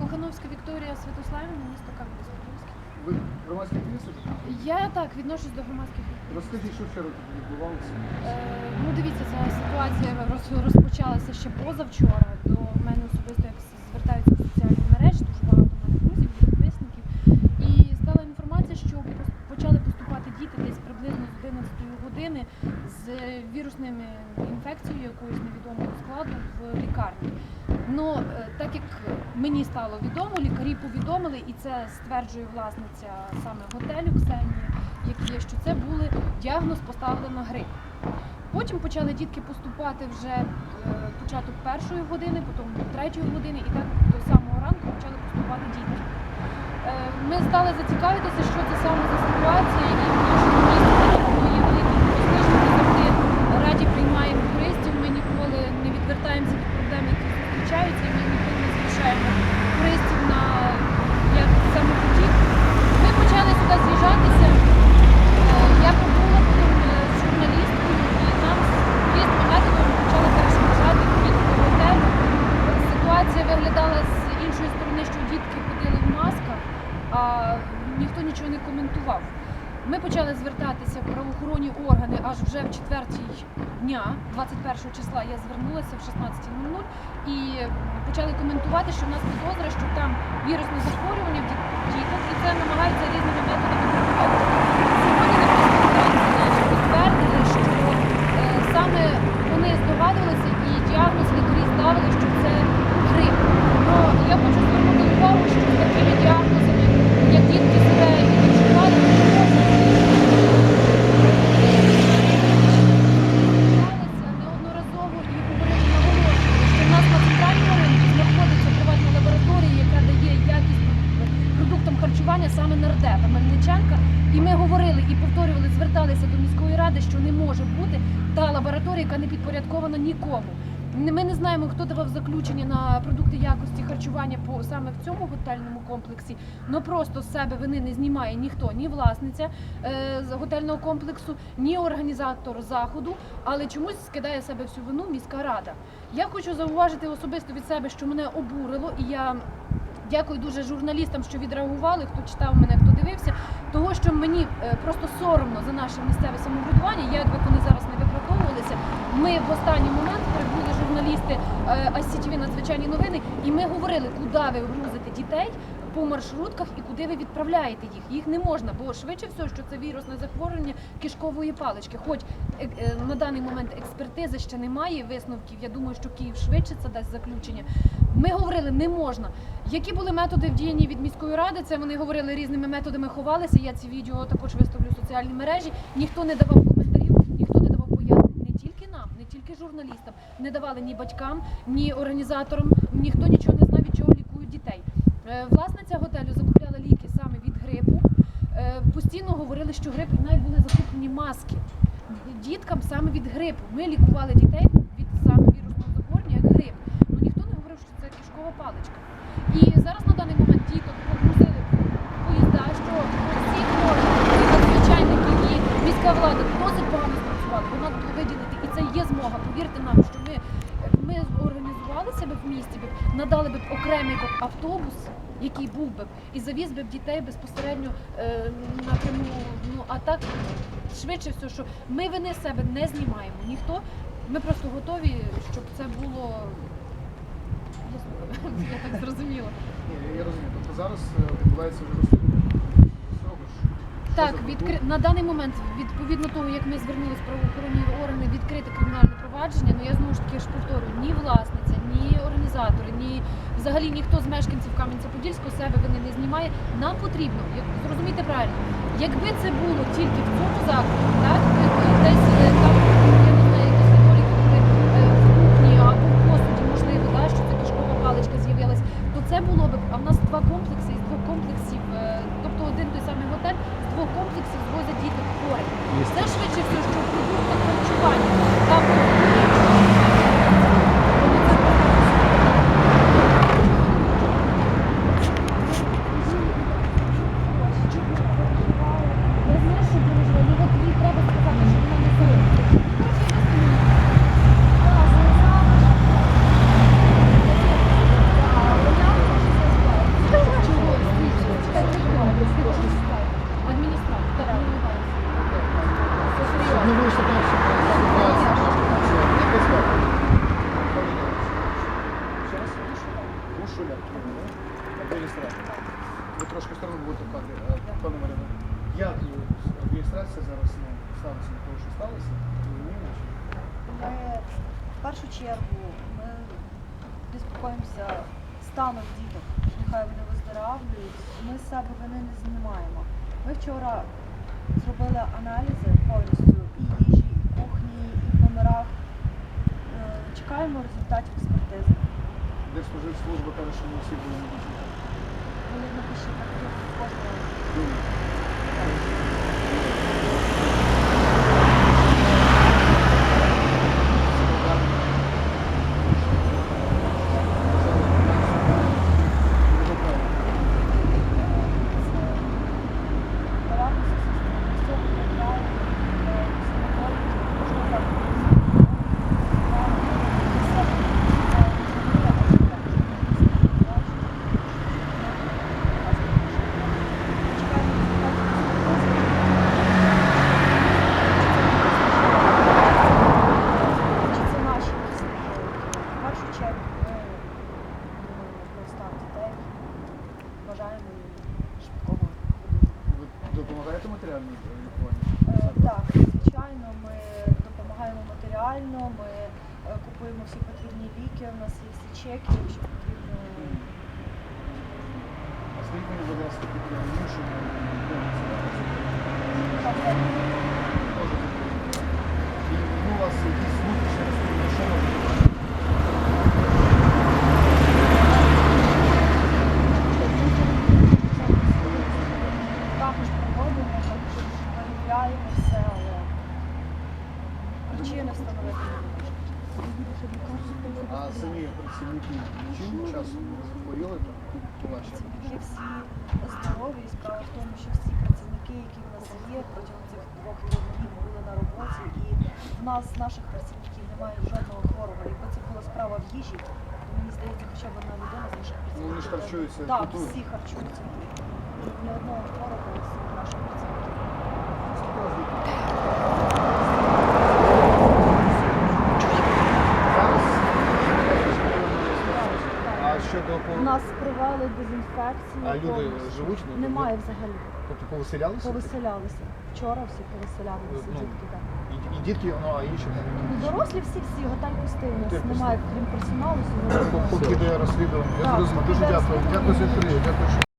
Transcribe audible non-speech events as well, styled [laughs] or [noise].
Кохановська Вікторія Святославівна, місто Кам'янець-Подільське. Ви громадський міністр? Я так відношусь до громадських. Розкажіть, що вчора тут відбувалося? Е, ну дивіться, ця ситуація роз- розпочалася ще позавчора. До мене особисто як звертаються в соціальні мережі, дуже багато в мене друзів, підписників. І стала інформація, що пос- почали поступати діти десь приблизно з 11 години з вірусними інфекцією якоюсь невідомого складу в лікарні. Ну е, так як мені стало відомо, лікарі повідомили, і це стверджує власниця саме готелю Ксенія, як є, що це були діагноз поставлено грип. Потім почали дітки поступати вже е, початок першої години, потім третьої години, і так до самого ранку почали поступати діти. Е, Ми стали зацікавитися, що це саме за ситуація, і в нашому місті є престиж, ми завжди раді приймаємо туристів. Ми ніколи не відвертаємося від проблем, які зустрічаються, і ми ніколи не залишаємо туристів на як самопотік. Ми почали сюди з'їжджатися. Е, Я побула потім е, з журналісткою, і нам з різними методами почали перешкоджати вхід до готелю. Ситуація виглядала з іншої сторони, що дітки ходили в масках, а ніхто нічого не коментував. Ми почали звертатися в правоохоронні органи аж вже в четвертій дня, 21 числа, я звернулася в 16.00 і почали коментувати, що в нас підозра, що там вірусне захворювання в діт- діток, і це намагаються різними методами приховати. Сьогодні на прес-конференції наші підтвердили, що е, саме вони здогадувалися і діагноз лікарі ставили, що це грип. Ну, я хочу звернути увагу, що з такими діагнозами, як дітки себе і відчували, не можна Зверталися неодноразово і говорили наголошували, що в нас на центральному ринку знаходиться приватна лабораторія, яка дає якість харчування саме нардепа Мельниченка. І ми говорили і повторювали, зверталися до міської ради, що не може бути та лабораторія, яка не підпорядкована нікому. Ми не знаємо, хто давав заключення на продукти якості харчування по саме в цьому готельному комплексі. Ну просто з себе вини не знімає ніхто, ні власниця е, готельного комплексу, ні організатор заходу, але чомусь скидає себе всю вину міська рада. Я хочу зауважити особисто від себе, що мене обурило, і я дякую дуже журналістам, що відреагували, хто читав мене, хто дивився. Того, що мені е, просто соромно за наше місцеве самоврядування, як би вони зараз не виправдовувалися. Ми в останній момент прибули журналісти е, ICTV надзвичайні новини, і ми говорили, куди ви грузите дітей по маршрутках і куди ви відправляєте їх. Їх не можна, бо швидше всього, що це вірусне захворювання кишкової палички. Хоч е, на даний момент експертизи ще немає висновків. Я думаю, що Київ швидше це дасть заключення. Ми говорили, не можна. Які були методи вдіяні від міської ради? Це вони говорили різними методами, ховалися. Я ці відео також виставлю в соціальні мережі. Ніхто не давав коментарів, ніхто не давав пояснень. Не тільки нам, не тільки журналістам, не давали ні батькам, ні організаторам. Ніхто нічого не знав, від чого лікують дітей. Е, Власниця готелю закупляла ліки саме від грипу. Е, Постійно говорили, що грип і навіть були закуплені маски діткам саме від грипу. Ми лікували дітей від саме вірусного захворювання як грип. Ну ніхто не говорив, що це кишкова паличка. І зараз на даний момент діток погрузили в поїзда, що всі кошти, і надзвичайники, і міська влада досить погано спрацювали. Вона було виділити, і це є змога. Повірте нам, що ми, ми організували себе в місті, би, надали б окремий би автобус. Який був би і завіз би дітей безпосередньо е, напряму. Ну а так швидше все, що ми вини себе не знімаємо. Ніхто. Ми просто готові, щоб це було. Я [laughs] так зрозуміла. Ні, я розумію. Тобто зараз е, відбувається вже розслідування. Так, відкри... на даний момент, відповідно того, як ми звернулися в правоохоронні органи, відкрите кримінальне провадження. Ну я знову ж таки ж повторюю, ні власниця, ні організатори, ні взагалі ніхто з мешканців Кам'янця-Подільського себе вони не знімає. Нам потрібно, як зрозумійте правильно, якби це було тільки в цьому закладі, так десь е, там я не знаю, якісь недоліки е, в кухні або в посуді, можливо, що це кишкова паличка з'явилась, то це було б. А в нас два комплекси із двох комплексів, е, тобто один той самий готель з двох комплексів звозять діток хворих. Це швидше все, що в продуктах харчування. Там Тому це Я знаю, що дуже важливо, ну от їй треба сказати, що вона не соромиться. Гушуля, адміністрація. Ви трошки сторону будете пане, е, пане Марина. Як е, адміністрація зараз ну, ставиться до того, що сталося? Розуміємо? Ми в першу чергу ми безпокоїмося станом діток. Нехай вони виздоравлюють. Ми з себе вини не знімаємо. Ми вчора зробили аналізи повністю і їжі, і кухні, і в номерах. Е, Чекаємо результатів експертизи. Держспоживслужба каже, що не всі були медичні. Вони напишуть на кожного. Чи це наші працівники? В першу чергу ми думаємо про стан дітей, бажаємо їм швидкого одужання. Ви допомагаєте матеріально лікуванню? Е, Так, звичайно, ми допомагаємо матеріально, ми е, купуємо всі потрібні ліки, у нас є всі чеки, якщо потрібно. Скажіть мені, будь ласка, Так, так. І ну, у вас якісь внутрішні розповіді, що може бути? Також проводимо, також перевіряємо все, але причини встановити не можемо. А самі працівники чим часом захворіли там у ваші? Працівники всі здорові. І Справа в тому, що всі працівники, які в нас є, протягом цих двох-трьох днів були на роботі, і в нас, наших працівників, немає жодного хворого. Якби це була справа в їжі, то мені здається, хоча б одна людина з наших працівників. Ну, вони ж харчуються Так, всі харчуються. Ні одного хворого з наших працівників. Скільки у вас дітей? Зараз а щодо У нас привели дезінфекцію. А люди повністю. живуть? Ну, Немає взагалі. тобто повеселялися? Повиселялися. Вчора всі повиселялися, Ну, дітки так. І, і дітки, ну а інші. Ну, Дорослі всі всі готель пустий. У нас немає, крім персоналу, сьогодні. Поки йде розслідування. Я Так, зрозумів. Дуже дякую. розслідування. Дякую за інтерв'ю. Дякую, що